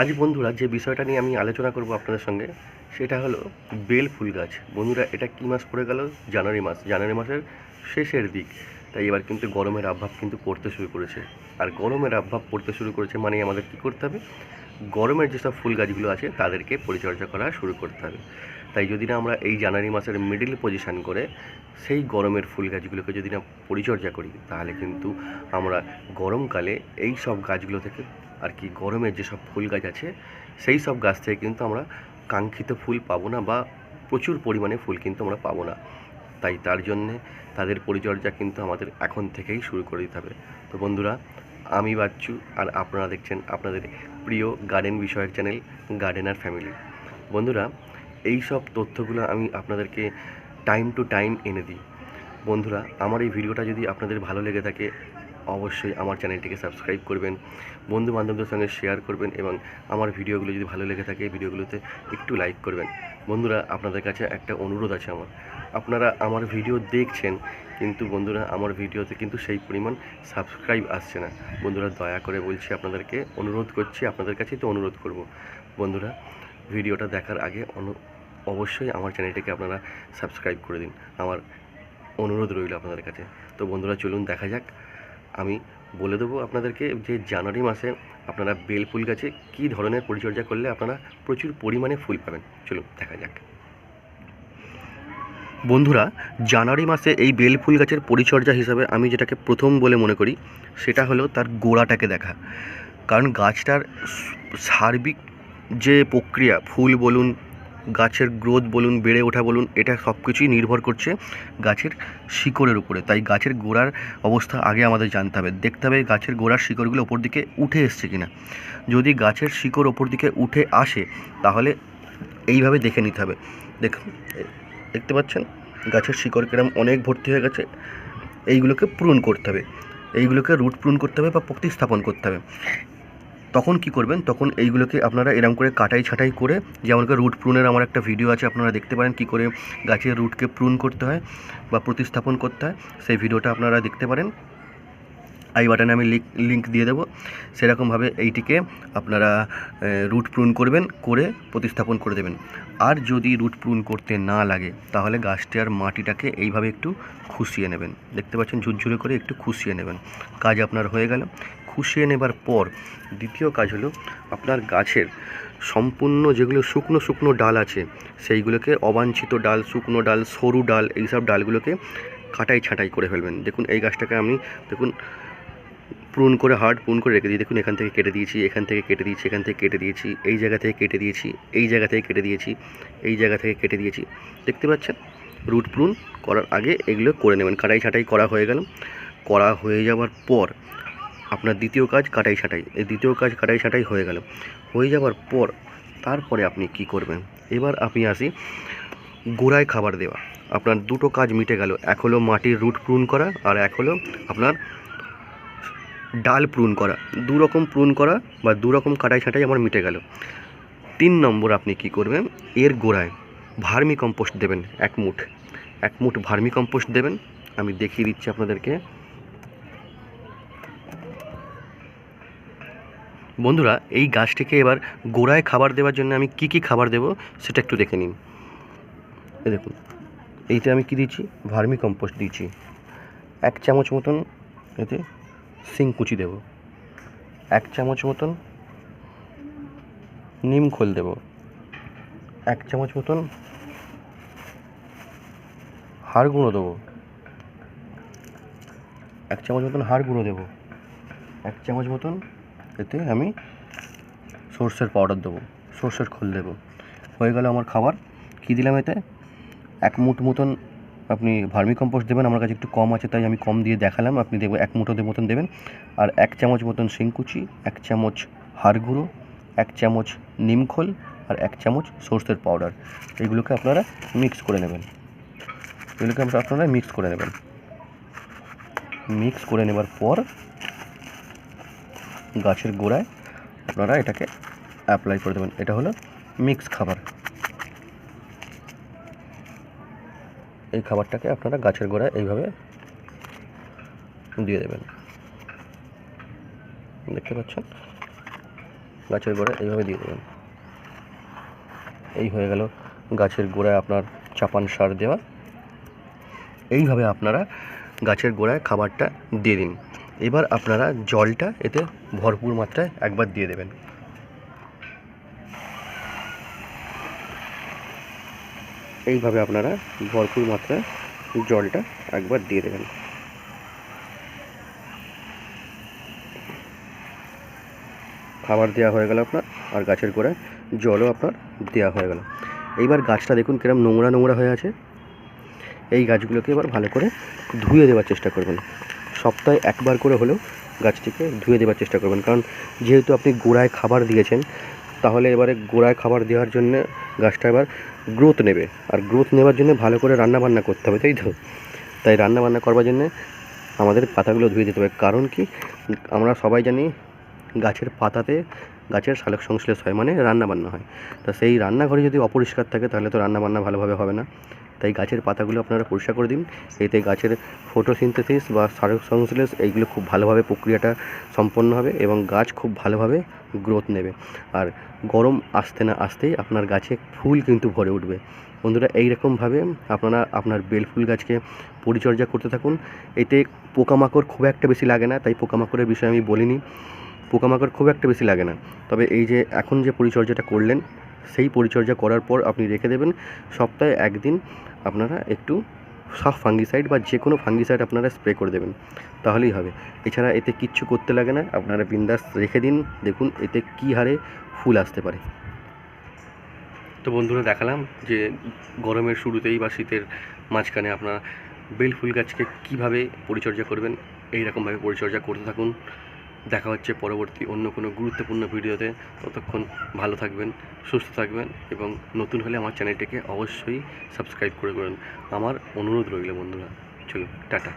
আজ বন্ধুরা যে বিষয়টা নিয়ে আমি আলোচনা করব আপনাদের সঙ্গে, সেটা হলো বেল ফুল গাছ। বন্ধুরা, এটা কী মাস পড়ে গেল? জানুয়ারি মাস। জানুয়ারি মাসের শেষের দিক। তাই এবার কিন্তু গরমের আভাব কিন্তু পড়তে শুরু করেছে। আর গরমের আভাব পড়তে শুরু করেছে মানে আমাদের কী করতে হবে? গরমের যেসব ফুল গাছগুলো আছে, তাদেরকে পরিচর্যা করা শুরু করতে হবে। তাই যদি না আমরা এই জানুয়ারি মাসের মিডিল পজিশান করে সেই গরমের ফুল গাছগুলোকে যদি না পরিচর্যা করি, তাহলে কিন্তু আমরা গরমকালে এই সব গাছগুলো থেকে আর কি গরমের যেসব ফুল গাছ আছে, সেই সব গাছ থেকে কিন্তু আমরা কাঙ্ক্ষিত ফুল পাবো না বা প্রচুর পরিমাণে ফুল কিন্তু আমরা পাবো না। তাই তার জন্যে তাদের পরিচর্যা কিন্তু আমাদের এখন থেকেই শুরু করে দিতে হবে। তো বন্ধুরা, আমি বাচ্চু আর আপনারা দেখছেন আপনাদের প্রিয় গার্ডেন বিষয়ক চ্যানেল গার্ডেনার ফ্যামিলি। বন্ধুরা, এই সব তথ্যগুলো আমি আপনাদেরকে টাইম টু টাইম এনে দিই। বন্ধুরা, আমার এই ভিডিওটা যদি আপনাদের ভালো লেগে থাকে অবশ্যই আমার চ্যানেলটিকে সাবস্ক্রাইব করবেন বন্ধু বান্ধবদের সঙ্গে শেয়ার করবেন এবং আমার ভিডিওগুলো যদি ভালো লেগে থাকে ভিডিওগুলোতে একটু লাইক করবেন। বন্ধুরা, আপনাদের কাছে একটা অনুরোধ আছে আমার। আপনারা আমার ভিডিও দেখছেন, কিন্তু বন্ধুরা, আমার ভিডিওতে কিন্তু সেই পরিমাণ সাবস্ক্রাইব আসছে না। বন্ধুরা, দয়া করে বলছি আপনাদেরকে অনুরোধ করছি, আপনাদের কাছেই তো অনুরোধ করব। বন্ধুরা, ভিডিওটা দেখার আগে অবশ্যই আমার চ্যানেলটিকে আপনারা সাবস্ক্রাইব করে দিন। আমার অনুরোধ রইল আপনাদের কাছে। তো বন্ধুরা, চলুন দেখা যাক। আমি বলে দেবো আপনাদেরকে যে জানুয়ারি মাসে আপনারা বেল ফুল গাছে কী ধরনের পরিচর্যা করলে আপনারা প্রচুর পরিমাণে ফুল পাবেন। চলুন, দেখা যাক। বন্ধুরা, জানুয়ারি মাসে এই বেল ফুল গাছের পরিচর্যা হিসাবে আমি যেটাকে প্রথম বলে মনে করি, সেটা হলো তার গোড়াটাকে দেখা। কারণ গাছটার সার্বিক যে প্রক্রিয়া, ফুল বলুন গাছের গ্রোথ বলুন, বেড়ে ওঠা বলুন, এটা সব কিছুই নির্ভর করছে গাছের শিকড়ের উপরে। তাই গাছের গোড়ার অবস্থা আগে আমাদের জানতে হবে। দেখতে হবে গাছের গোড়ার শিকড়গুলো ওপর দিকে উঠে এসছে কিনা। যদি গাছের শিকড় ওপর দিকে উঠে আসে, তাহলে এইভাবে দেখে নিতে হবে। দেখুন, দেখতে পাচ্ছেন? গাছের শিকড় কিরম অনেক ভর্তি হয়ে গেছে। এইগুলোকে পূরণ করতে হবে। এইগুলোকে রুট পূরণ করতে হবে বা প্রতিস্থাপন করতে হবে। তখন কি করবেন? তখন এইগুলোকে আপনারা এরম করে কাটাই ছাঁটাই করে, যেমন করে রুট প্রুনের আমার একটা ভিডিও আছে, আপনারা দেখতে পারেন কি করে গাছের রুটকে প্রুন করতে হয় বা প্রতিস্থাপন করতে হয়, সেই ভিডিওটা আপনারা দেখতে পারেন। আই বাটনে আমি লিঙ্ক দিয়ে দেবো। সেরকমভাবে এইটিকে আপনারা রুট প্রুন করবেন, করে প্রতিস্থাপন করে দেবেন। আর যদি রুট প্রুন করতে না লাগে, তাহলে গাছটার মাটিটাকে এইভাবে একটু খুশিয়ে নেবেন। দেখতে পাচ্ছেন, ঝুরঝুরে করে একটু খুশিয়ে নেবেন। কাজ আপনার হয়ে গেল। খুশিয়ে নেবার পর দ্বিতীয় কাজ হলো আপনার গাছের সম্পূর্ণ যেগুলো শুকনো শুকনো ডাল আছে, সেইগুলোকে অবাঞ্ছিত ডাল, শুকনো ডাল, সরু ডাল এইসব ডালগুলোকে কাটাই ছাঁটাই করে ফেলবেন। দেখুন, এই গাছটাকে আমি দেখুন প্রুন করে হার্ড প্রুন করে রেখে দিই। দেখুন, এখান থেকে কেটে দিয়েছি, এখান থেকে কেটে দিয়েছি, এখান থেকে কেটে দিয়েছি, এই জায়গা থেকে কেটে দিয়েছি, এই জায়গা থেকে কেটে দিয়েছি, এই জায়গা থেকে কেটে দিয়েছি। দেখতে পাচ্ছেন? রুট প্রুন করার আগে এগুলো করে নেবেন। কাটাই ছাঁটাই করা হয়ে গেল। করা হয়ে যাওয়ার পর আপনার দ্বিতীয় কাজ কাটাই ছাঁটাই এই দ্বিতীয় কাজ কাটাই ছাঁটাই হয়ে গেল। হয়ে যাওয়ার পর তারপরে আপনি কি করবেন? এবার আপনি আসি গোড়ায় খাবার দেওয়া। আপনার দুটো কাজ মিটে গেল। এক হলো মাটির রুট প্রুন করা আর এক হলো আপনার ডাল প্রুন করা। দু রকম প্রুন করা বা দু রকম কাটাই ছাঁটাই আমার মিটে গেল। তিন নম্বর আপনি কি করবেন? এর গোড়ায় ভার্মি কম্পোস্ট দেবেন এক মুঠ। এক মুঠ ভার্মি কম্পোস্ট দেবেন। আমি দেখিয়ে দিচ্ছি আপনাদেরকে। বন্ধুরা, এই গাছটিকে এবার গোড়ায় খাবার দেওয়ার জন্য আমি কি কি খাবার দেব সেটা একটু দেখে নিন। এই দেখুন, এইতে আমি কি দিচ্ছি? ভার্মি কম্পোস্ট দিচ্ছি। এক চামচ মতন এতে শিংকুচি দেব। এক চামচ মতন নিম খোল দেব। এক চামচ মতন হাড় গুঁড়ো দেবো। এক চামচ মতন হাড় গুঁড়ো দেবো। এক চামচ মতন এতে আমি সর্ষের পাউডার দেবো, সর্ষের খোল দেবো। হয়ে গেল আমার খাবার। কী দিলাম এতে? এক মুঠ মতন আপনি ভার্মি কম্পোস্ট দেবেন, আমার কাছে একটু কম আছে, তাই আমি কম দিয়ে দেখালাম। আপনি দেবো, এক মুঠো মতন দেবেন। আর এক চামচ মতন শিংকুচি, এক চামচ হাড় গুঁড়ো, এক চামচ নিমখোল আর এক চামচ সর্ষের পাউডার এগুলোকে আপনারা মিক্স করে নেবেন। এগুলোকে আপনারা মিক্স করে নেবেন। মিক্স করে নেবার পর গাছের গোড়ায় আপনারা এটাকে অ্যাপ্লাই করে দেবেন। এটা হলো মিক্স খাবার। এই খাবারটাকে আপনারা গাছের গোড়ায় এইভাবে দিয়ে দেবেন। দেখতে পাচ্ছেন? গাছের গোড়ায় এইভাবে দিয়ে দেবেন। এই হয়ে গেল গাছের গোড়ায় আপনার চাপান সার দেওয়া। এইভাবে আপনারা গাছের গোড়ায় খাবারটা দিয়ে দিন। এবার আপনারা জলটা এতে ভরপুর মাত্রায় একবার দিয়ে দেবেন। এইভাবে আপনারা ভরপুর মাত্রায় জলটা একবার দিয়ে দেবেন। খাবার দেওয়া হয়ে গেল আপনার, আর গাছের গোড়ায় জলও আপনার দেওয়া হয়ে গেল। এইবার গাছটা দেখুন কিরম নোংরা নোংরা হয়ে আছে। এই গাছগুলোকে এবার ভালো করে ধুয়ে দেওয়ার চেষ্টা করবেন। সপ্তাহে একবার করে হলেও গাছটিকে ধুয়ে দেওয়ার চেষ্টা করবেন। কারণ যেহেতু আপনি গোড়ায় খাবার দিয়েছেন, তাহলে এবারে গোড়ায় খাবার দেওয়ার জন্য গাছটা এবার গ্রোথ নেবে। আর গ্রোথ নেওয়ার জন্য ভালো করে রান্নাবান্না করতে হবে, তাই তো? তাই রান্না বান্না করবার জন্যে আমাদের পাতাগুলো ধুয়ে দিতে হবে। কারণ কি? আমরা সবাই জানি গাছের পাতাতে গাছের সালোক সংশ্লেষ হয় মানে রান্নাবান্না হয়। তা সেই রান্নাঘরে যদি অপরিষ্কার থাকে, তাহলে তো রান্নাবান্না ভালোভাবে হবে না। তাই গাছের পাতাগুলো আপনারা পরিষ্কার করে দিন। এতে গাছের ফটোসিনথেসিস বা সংশ্লেষ এইগুলো খুব ভালোভাবে প্রক্রিয়াটা সম্পন্ন হবে এবং গাছ খুব ভালোভাবে গ্রোথ নেবে। আর গরম আসতে না আসতেই আপনার গাছে ফুল কিন্তু ভরে উঠবে। বন্ধুরা, এইরকমভাবে আপনারা আপনার বেল ফুল গাছকে পরিচর্যা করতে থাকুন। এতে পোকামাকড় খুব একটা বেশি লাগে না, তাই পোকামাকড়ের বিষয়ে আমি বলিনি। পোকামাকড় খুব একটা বেশি লাগে না। তবে এই যে এখন যে পরিচর্যাটা করলেন সেই পরিচর্যা করার পর আপনি রেখে দেবেন। সপ্তাহে একদিন আপনারা একটু সব ফাঙ্গিসাইড বা যে কোনো ফাঙ্গিসাইড আপনারা স্প্রে করে দেবেন। তাহলেই হবে। এছাড়া এতে কিচ্ছু করতে লাগে না। আপনারা বিন্দাস রেখে দিন। দেখুন এতে কী হারে ফুল আসতে পারে। তো বন্ধুরা দেখালাম যে গরমের শুরুতেই বা শীতের মাঝখানে আপনারা বেল ফুল গাছকে কীভাবে পরিচর্যা করবেন এই রকমভাবে পরিচর্যা করতে থাকুন। দেখা হচ্ছে পরবর্তী অন্য কোনো গুরুত্বপূর্ণ ভিডিওতে। ততক্ষণ ভালো থাকবেন, সুস্থ থাকবেন এবং নতুন হলে আমার চ্যানেলটিকে অবশ্যই সাবস্ক্রাইব করে করুন। আমার অনুরোধ রইল বন্ধুরা, চলুন, টাটা।